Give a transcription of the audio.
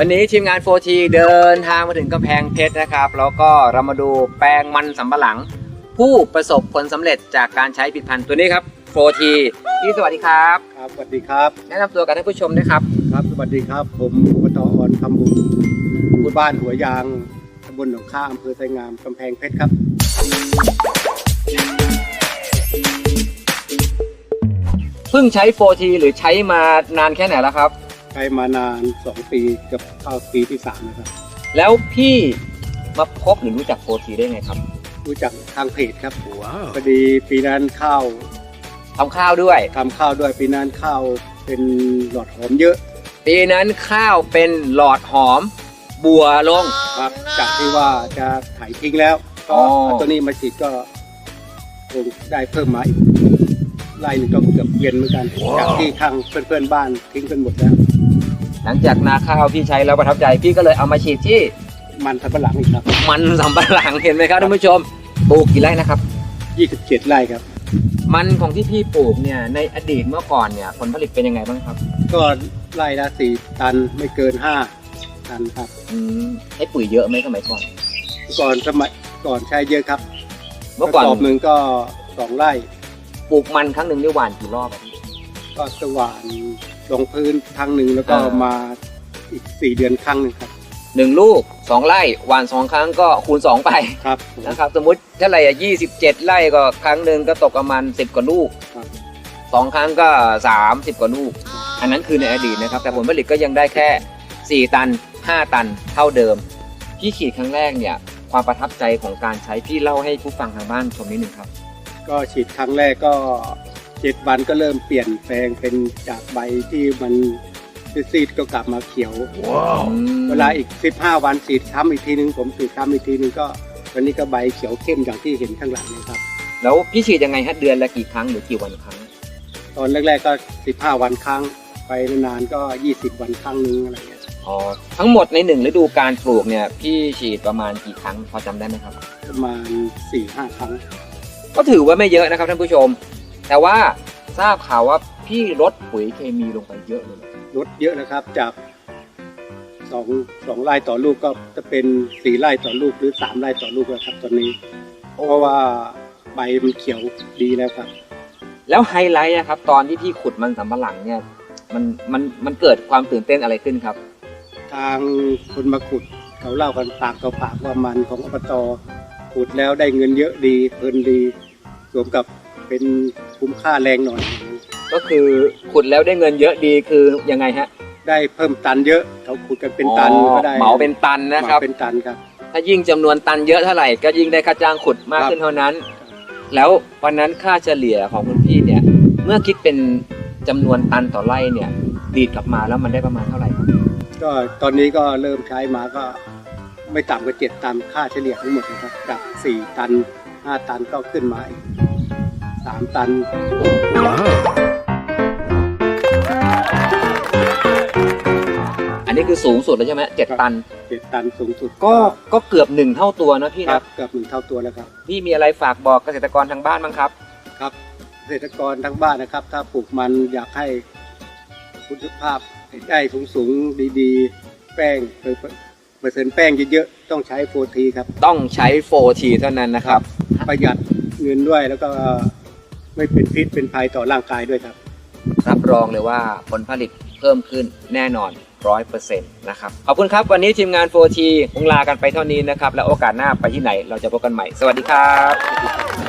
วันนี้ทีมงาน 4T เดินทางมาถึงกำแพงเพชรนะครับ แล้วก็เรามาดูแปลงมันสำปะหลัง ผู้ประสบผลสำเร็จจากการใช้ผลิตภัณฑ์ตัวนี้ครับ 4T พี่สวัสดีครับ ครับ สวัสดีครับ แนะนำตัวกับท่านผู้ชมด้วยครับ ครับ สวัสดีครับ ผมอบตอ่อนคำบุญผู้บ้านหัวยางตำบลหนองข้าอำเภอไซงามกำแพงเพชรครับ เพิ่งใช้ 4T หรือใช้มานานแค่ไหนแล้วครับใช้มานาน 2 ปีเกับเข้าปีที่3นะครับแล้วพี่มาพบหรือรู้จัก 4T ได้ไงครับรู้จักทางเพจครับพอดีปีนั้นข้าวทำข้าวด้วย ทำข้าวด้วยปีนั้นข้าวเป็นหลอดหอมเยอะปีนั้นข้าวเป็นหลอดหอม บัวลง ครับจากที่ว่าจะถ่ายทิ้งแล้วก็อ๋อเอาตัวนี้มาฉีดก็คงได้เพิ่มมาอีกไร่หนึงก็เกือบเย็นเหมือนกัน จากที่ทางเพื่อนๆบ้านทิ้งกันหมดแล้ว หลังจากนาข้าวพี่ใช้แล้วประทับใจพี่ก็เลยเอามาฉีดที่มันสับปะหลังอีกครับ มันสำปะหลังเห็นไหมครับท่านผู้ชมปลูกกี่ไร่นะครับ 27 ไร่ครับ มันของที่พี่ปลูกเนี่ยในอดีตเมื่อก่อนเนี่ยผลผลิตเป็นยังไงบ้างครับ ก็ไร่ละ4ตันไม่เกิน5ตันครับอืมให้ปุ๋ยเยอะไหมสมัยก่อน ก่อนสมัยก่อนใช้เยอะครับเมื่อก่อนกระสอบหนึ่งก็สองไร่ปลูกมันครั้งหนึ่งได้หว่านกี่รอบอะพี่ก็สว่าน ลงพื้นครั้งหนึ่งแล้วก็อ่าม มาอีก4เดือนครั้งหนึ่งครับหนึ่งลูกสองไร่หว่านสองครั้งก็คูณสองไปครับนะครับสมมุติเท่าไหร่ยี่สิบเจ็ดไร่ก็ครั้งหนึ่งก็ตกประมาณสิบกว่าลูกครับ สองครั้งก็สามสิบกว่าลูก อันนั้นคือในอดีตนะครับ แต่ผลผลิตก็ยังได้แค่สี่ตันห้าตันเท่าเดิม พี่ขีดครั้งแรกเนี่ย ความประทับใจของการใช้พี่เล่าให้ผู้ฟังทางบ้านชมนิดหนึ่งครับ ก็ฉีดครั้งแรกก็ เจ็ดวันก็เริ่มเปลี่ยนแปลงเป็นจากใบที่มันซีดๆก็กลับมาเขียว เวลาอีก 15 วันฉีดซ้ำอีกทีนึง ผมฉีดซ้ำอีกทีนึงก็วันนี้ก็ใบเขียวเข้มอย่างที่เห็นข้างหลังเนะครับ แล้วพี่ฉีดยังไงฮะเดือนละกี่ครั้งหรือกี่วันครั้ง ตอนแรกๆก็ 15 วันครั้ง ไปนานๆก็ 20 วันครั้งนึงอะไรเงี้ยอ๋อทั้งหมดในหนึ่งฤดูการปลูกเนี่ยพี่ฉีดประมาณกี่ครั้งพอจำได้ไหมครับ ประมาณ4-5ครั้ง ก็ถือว่าไม่เยอะนะครับท่านผู้ชม แต่ว่าทราบข่าวว่าพี่ลดปุ๋ยเคมีลงไปเยอะเลย ลดเยอะนะครับจากสองสองไร่ต่อลูกก็จะเป็นสี่ไร่ต่อลูกหรือสามไร่ต่อลูกแล้วครับตอนนี้ เพราะว่าใบมันเขียวดีแล้วครับ แล้วไฮไลท์นะครับ ตอนที่พี่ขุดมันสำปะหลังเนี่ย มันมันมันเกิดความตื่นเต้นอะไรขึ้นครับ ทางคนมาขุดเขาเล่ากันปากต่อปากว่ามันของอบตขุดแล้วได้เงินเยอะดีเพลินดีรวมกับ เป็นคุ้มค่าแรงหน่อย ก็คือขุดแล้วได้เงินเยอะดีคือยังไงฮะได้เพิ่มตันเยอะเขาขุดกันเป็นตันอ๋อก็ได้เหมาเป็นตันนะครับเหมาเป็นตันครับ ถ้ายิ่งจำนวนตันเยอะเท่าไหร่ก็ยิ่งได้ค่าจ้างขุดมากครับ ขึ้นเท่านั้น แล้ววันนั้นค่าเฉลี่ยของคุณพี่เนี่ย เมื่อคิดเป็นจำนวนตันต่อไร่เนี่ย ดีดกลับมาแล้วมันได้ประมาณเท่าไหร่ครับก็ตอนนี้ก็เริ่มใช้มาก็ไม่ต่ำกว่าเจ็ดตันค่าเฉลี่ยทั้งหมดนะครับจากสี่ตันห้าตันก็ขึ้นมาอีก สามตัน อันนี้คือสูงสุดแล้วใช่ไหมเจ็ดครับ ตัน เจ็ดตันสูงสุดก็ก็เกือบหนึ่งเท่าตัวนะพี่ครันะบเกือบหนึ่งเท่าตัวแล้วครับ พี่มีอะไรฝากบอกเกษตรกรทางบ้านบ้างครับ ครับเกษตรกรทั้งบ้านนะครับ ถ้าปลูกมันอยากให้คุณภาพได้สูงสูงๆดีๆ แป้งเปอร์เปอร์เซ็นต์แป้งเยอะๆต้องใช้โฟทีครับ ต้องใช้ 4T เท่านั้นนะครับ ประหยัดเงินด้วยแล้วก็ ไม่เป็นพิษเป็นภัยต่อร่างกายด้วยครับ รับรองเลยว่าผลผลิตเพิ่มขึ้นแน่นอนร้อยเปอร์เซ็นะครับ ขอบคุณครับ วันนี้ทีมงาน 4T คงลากันไปเท่านี้นะครับ แล้วโอกาสหน้าไปที่ไหนเราจะพบกันใหม่ สวัสดีครับ